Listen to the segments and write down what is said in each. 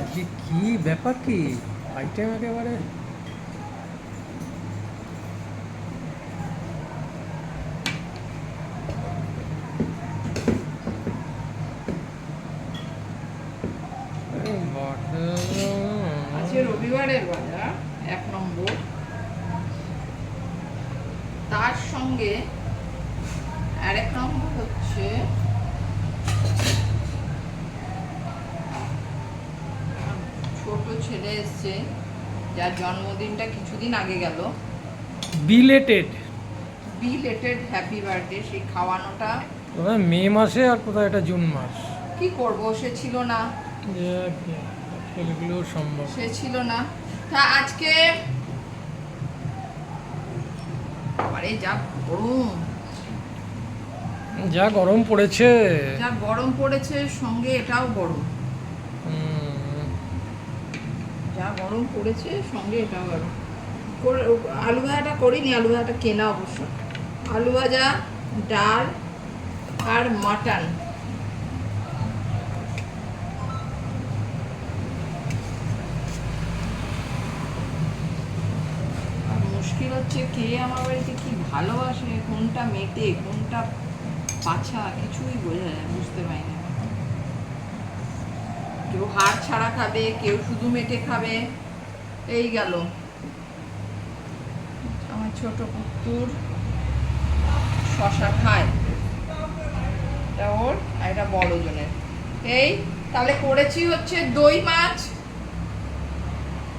আজকে কি ব্যাপার কি? আইটেম একেবারে। আজকে রবিবারের বাজার, এক নম্বর। তার সঙ্গে আরেক নম্বর হচ্ছে ছোট ছেলে এসছে যার জন্মদিনটা কিছুদিন আগে গেল। বিলেটেড বিলেটেড হ্যাপি বার্থডে সেই খাওয়ানোটা। কোথায় মে মাসে আর কোথায় এটা জুন মাস। কি করব সে ছিল না। এগুলো সম্ভব। সে ছিল না। তা আজকে আরে যা গরম। যা গরম পড়েছে। যা গরম পড়েছে সঙ্গে এটাও গরম। হুম, যা গরম পড়েছে, সঙ্গে এটাও গরম করে- আলু ভাজাটা করিনি, আলু ভাজাটা কেনা অবশ্য। আলু ভাজা, ডাল আর মাটন। মুশকিল হচ্ছে কে আমার বাড়িতে কি ভালোবাসে, কোনটা মেটে কোনটা পাছা, কিছুই বোঝা যায় বুঝতে পারি না। কেউ হাড় ছাড়া খাবে, কেউ শুধু মেটে খাবে। এই গেল। আমার ছোট পুত্তুর শশা খায়। এটা ওর এটা বড় জনের। এই, তাহলে করেছি হচ্ছে দই মাছ।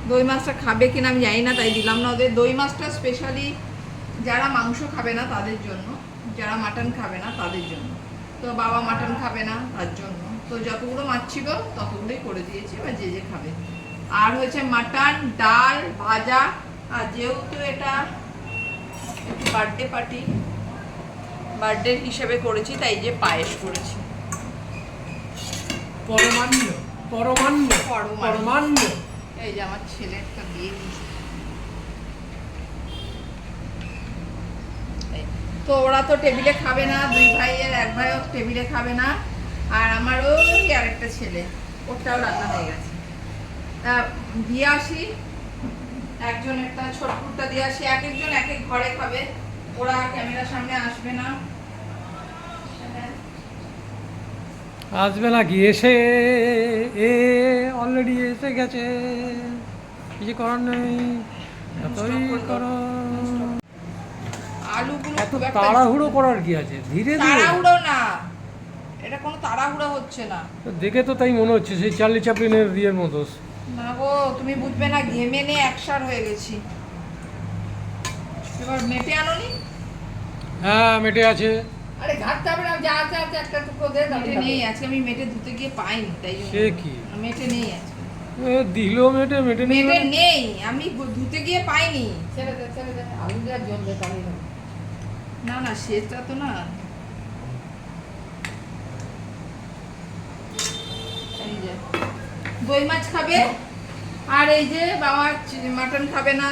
দই মাছটা খাবে কিনা আমি জানি না, তাই দিলাম না ওদের। দই মাছটা স্পেশালি যারা মাংস খাবে না তাদের জন্য, যারা মাটন খাবে না তাদের জন্য। তো বাবা মাটন খাবে না তার জন্য। তো যতগুলো মাছ ছিল ততগুলোই করে দিয়েছি এবার যে যে খাবে। আর হচ্ছে মাটন ডাল ভাজা আর যেহেতু এটা একটু বার্থডে পার্টি বার্থডে হিসেবে করেছি তাই যে পায়েস করেছি। পরমান্ন পরমান্ন পরমান্ন। পরমান্ন। এই যে আমার দিয়ে দিয়েছি। এই, তো ওরা তো টেবিলে খাবে না দুই ভাইয়ের এক ভাইও টেবিলে খাবে না। আর আমার ওই আরেকটা ছেলে ওরটাও রান্না হয়ে গেছে। তা দিয়ে আসি একজন একটা ছোটপুরটা দিয়ে আসি এক একজন এক এক ঘরে খাবে ওরা ক্যামেরার সামনে আসবে না। আসবে না কি এসে এ অলরেডি এসে গেছে। কিছু করার নেই এতই করো আলুগুলো এত তাড়াহুড়ো করার কি আছে? ধীরে ধীরে। তাড়াহুড়ো না। এটা কোনো তাড়াহুড়ো হচ্ছে না। দেখে তো তাই মনে হচ্ছে সেই চার্লি চাপলিনের বিয়ের মতো। না গো তুমি বুঝবে না ঘেমে নিয়ে একসার হয়ে গেছি। এবার মেপে আনোনি? হ্যাঁ মেটে আছে। আরে ঘাটতে হবে না যা আছে আছে একটা টুকরো দে মেটে নেই আজকে আমি মেটে ধুতে গিয়ে পাইনি তাই জন্য। সে কি? মেটে নেই আজকে। এ, দিল মেটে মেটে নেই মেটে মানে? নেই আমি ধুতে গিয়ে পাইনি। ছেড়ে দে ছেড়ে দে আলু দেওয়ার জল দে। তাহলেই না না সেটা তো না এই যে দই মাছ খাবে আর এই যে বাবা মাটন খাবে না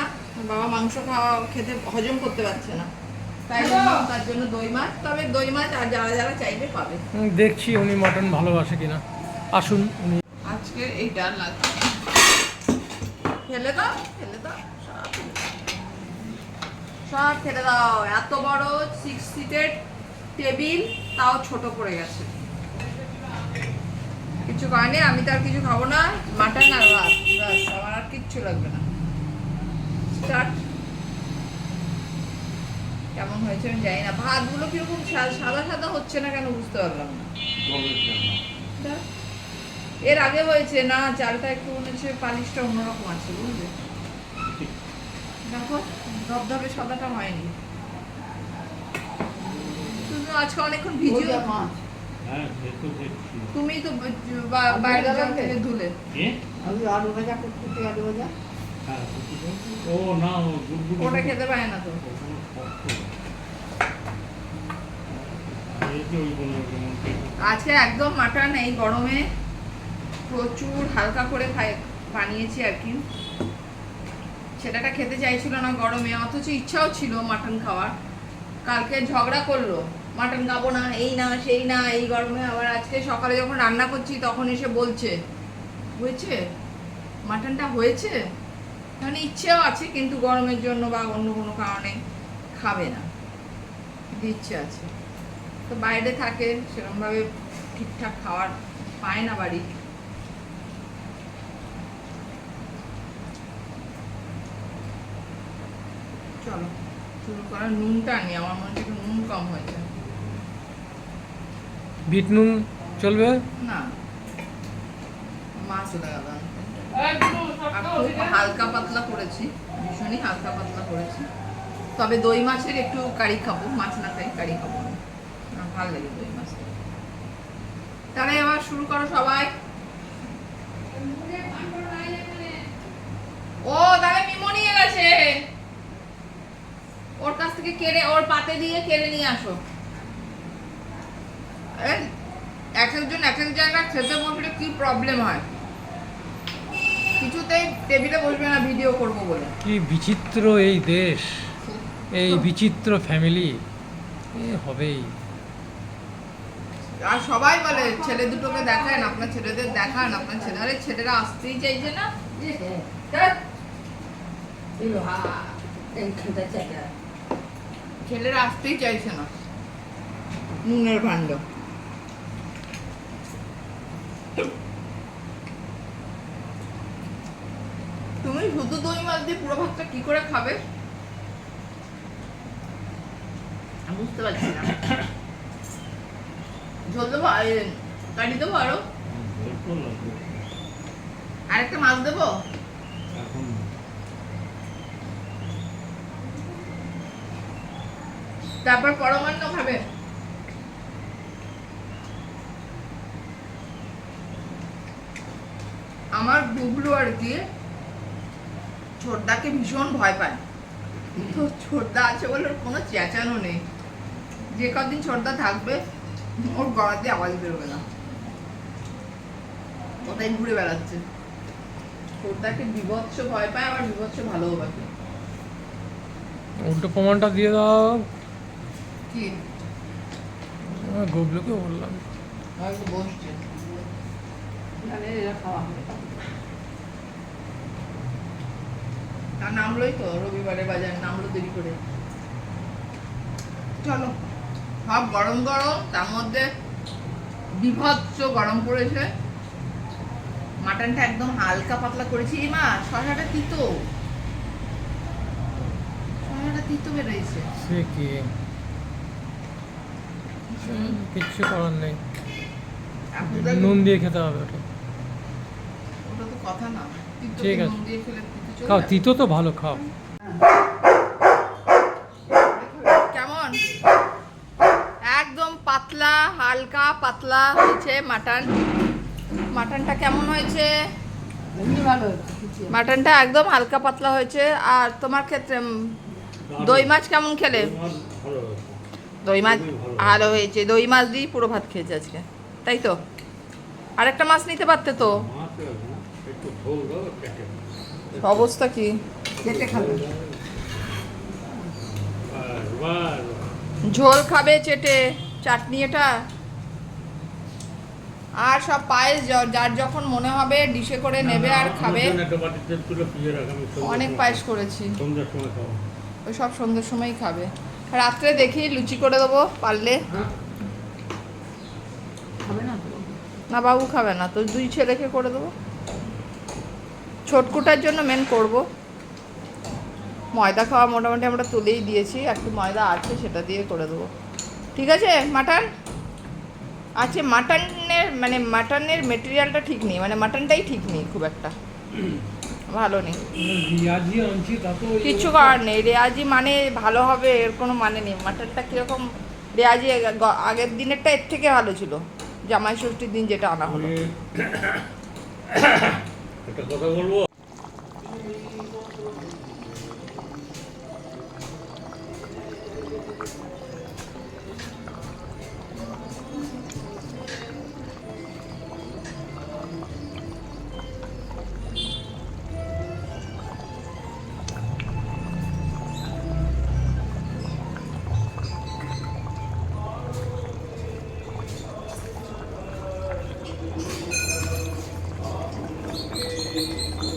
বাবা মাংস খাওয়া খেতে হজম করতে পারছে না। তাই তার জন্য দই মাছ তবে দই মাছ আর যারা যারা চাইবে পাবে। হুম, দেখছি উনি মটন ভালোবাসে কিনা। আসুন উনি আজকে এই ডাল লাগবে ফেলে দাও দাও সব ফেলে দাও। সব। ফেলে দাও। এত বড় সিক্স সিটের টেবিল তাও ছোট পড়ে গেছে। কিছু করেনি আমি তো আর কিছু খাব না, মাটন আর ভাত, ব্যাস, আমার আর কিচ্ছু লাগবে না। স্টার্ট কেমন হয়েছে আমি জানি না, ভাতগুলো কীরকম সাদা সাদা হচ্ছে না কেন বুঝতে পারলাম না। এর আগে হয়েছে, না, চালটা একটু মনে হচ্ছে পালিশটা অন্যরকম আছে, বুঝলে? দেখো, ধবধবে সাদাটা হয়নি। তুমি আজকে অনেকক্ষণ ভিজিও মাছ। তুমি তো বাইরে থেকে ধুলে। আলু ভাজা কুচকুচি আলু ভাজা? হ্যাঁ। ও না ওটা খেতে পারে না তো। আজকে একদম মাটন এই গরমে প্রচুর হালকা করে খাই বানিয়েছি আর কি। সেটাটা খেতে চাইছিল না গরমে অথচ ইচ্ছাও ছিল মাটন খাওয়ার। কালকে ঝগড়া করল। মাটন খাব না, এই না, সেই না, এই গরমে। আবার আজকে সকালে যখন রান্না করছি, তখন এসে বলছে হয়েছে মাটনটা হয়েছে? মানে ইচ্ছেও আছে, কিন্তু গরমের জন্য বা অন্য কোনো কারণে খাবে না। কিন্তু ইচ্ছে আছে। তো বাইরে থাকে সেরকমভাবে ঠিকঠাক খাওয়ার পায় না বাড়ি। চলো, শুরু করার নুনটা আনি আমার মনে হচ্ছে নুন কম হয়েছে। বিট নুন চলবে? না। মাছ হালকা পাতলা করেছি ভীষণই হালকা পাতলা করেছি। তবে দই মাছের একটু কারি খাব মাছ না খাই কারি খাব ভালো লাগে দই মাছ তাহলে এবার শুরু করো সবাই। ও তাহলে মিমো নিয়ে গেছে ওর কাছ থেকে কেড়ে ওর পাতে দিয়ে কেড়ে নিয়ে আসো। এক একজন এক এক জায়গায় খেতে বসলে কি প্রবলেম হয়? কিছুতেই টেবিলে বসবে না ভিডিও করব বলে। কি বিচিত্র এই দেশ এই বিচিত্র ফ্যামিলি এ হবেই। আর সবাই বলে ছেলে দুটোকে দেখান আপনার ছেলেদের দেখান আপনার ছেলে। আরে ছেলেরা আসতেই চাইছে না? ছেলেরা আসতেই চাইছে না। নুনের ভাণ্ড তুমি শুধু দই মাছ দিয়ে পুরো ভাতটা কি করে খাবে? বুঝতে পারছি না। ঝোল দেবো এ, দেবো আরও? আরেকটা মাছ দেবো? তারপর পরমান্ন খাবে? আমার গুগলু আর কি ছোটদাকে ভীষণ ভয় পায়। তো ছোটদা আছে বলে ওর কোনো চেঁচানো নেই। যে কদিন ছোটদা থাকবে ওর গলা দিয়ে আওয়াজ বেরোবে না। কোথায় ঘুরে বেড়াচ্ছে? ছোটদাকে বিভৎস ভয় পায় আবার বিভৎস ভালোবাসে। উল্টো প্রমাণটা দিয়ে দাও। কি? আমার গুবলুকে বললাম। হয়তো বসছে। এরা খাওয়া হবে। আর নামলোই তো রবিবারে বাজার নামলো দেরি করে। চলো সব গরম গরম তার মধ্যে বিভৎস গরম পড়েছে। মাটনটা একদম হালকা পাতলা করেছি। মা শশাটা তিতো। শশাটা তিতো বেরোইছে সে কি? কিচ্ছু করার নেই। নুন দিয়ে খেতে হবে ওটা। ওটা তো কথা না। ঠিক আছে। নুন দিয়ে খেলে খাও তিতো তো ভালো খাও। কেমন? একদম পাতলা হালকা পাতলা হয়েছে মাটন। মাটনটা কেমন হয়েছে? মাটনটা একদম হালকা পাতলা হয়েছে। আর তোমার ক্ষেত্রে দই মাছ কেমন খেলে? তোমার ভালো হয়েছে। দই মাছ। ভালো হয়েছে। দই মাছ দিয়ে পুরো ভাত খেয়েছে আজকে। তাই তো? আরেকটা মাছ নিতে পারতে তো? অবস্থা কি? ঝোল খাবে চেটে চাটনি এটা? আর সব পায়েস যার যখন মনে হবে ডিশে করে নেবে আর খাবে। অনেক পায়েস করেছি। সন্ধ্যার সময় খাব। ওই সব সন্ধ্যের সময়ই খাবে। রাত্রে দেখি লুচি করে দেবো পারলে। তো? না বাবু খাবে না। তো দুই ছেলেকে করে দেবো। ছোটকুটার জন্য মেন করব। ময়দা খাওয়া মোটামুটি আমরা তুলেই দিয়েছি। একটু ময়দা আছে সেটা দিয়ে করে দেবো। ঠিক আছে মাটন? আছে মাটনের মানে মাটনের মেটেরিয়ালটা ঠিক নেই মানে মাটনটাই ঠিক নেই খুব একটা। ভালো নেই। কিচ্ছু করার নেই। রেয়াজি মানে ভালো হবে এর কোনো মানে নেই। মাটনটা কীরকম? রেয়াজি আগের দিনেরটা এর থেকে ভালো ছিল। জামাই ষষ্ঠীর দিন যেটা আনা হলো। আমি একটা কথা বলব? Big.